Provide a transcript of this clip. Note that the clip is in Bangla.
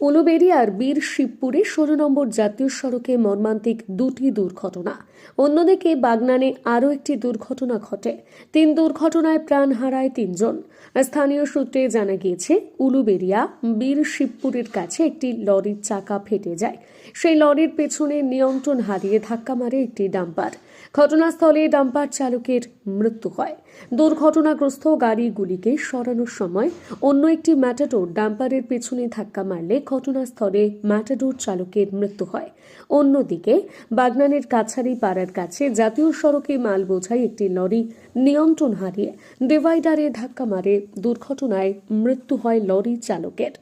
উলুবেড়িয়ার বীর শিবপুরে ষোলো নম্বর জাতীয় সড়কে মর্মান্তিক দুটি দুর্ঘটনা। অন্যদিকে বাগনানে আরও একটি দুর্ঘটনা ঘটে। তিন দুর্ঘটনায় প্রাণ হারায় তিনজন। স্থানীয় সূত্রে জানা গিয়েছে, উলুবেড়িয়া বীর শিবপুরের কাছে একটি লরির চাকা ফেটে যায়। সেই লরির পেছনে নিয়ন্ত্রণ হারিয়ে ধাক্কা মারে একটি ডাম্পার। ঘটনাস্থলে ডাম্পার চালকের মৃত্যু হয়। দুর্ঘটনাগ্রস্ত গাড়িগুলিকে সরানোর সময় অন্য একটি ম্যাটাডোর ডাম্পারের পেছনে ধাক্কা মারলে ঘটনাস্থলে ম্যাটাডোর চালকের মৃত্যু হয়। অন্যদিকে, বাগনানের কাছারি পাড়ার কাছে জাতীয় সড়কে মাল বোঝাই একটি লরি নিয়ন্ত্রণ হারিয়ে ডিভাইডারে ধাক্কা মারে। দুর্ঘটনায় মৃত্যু হয় লরি চালকের।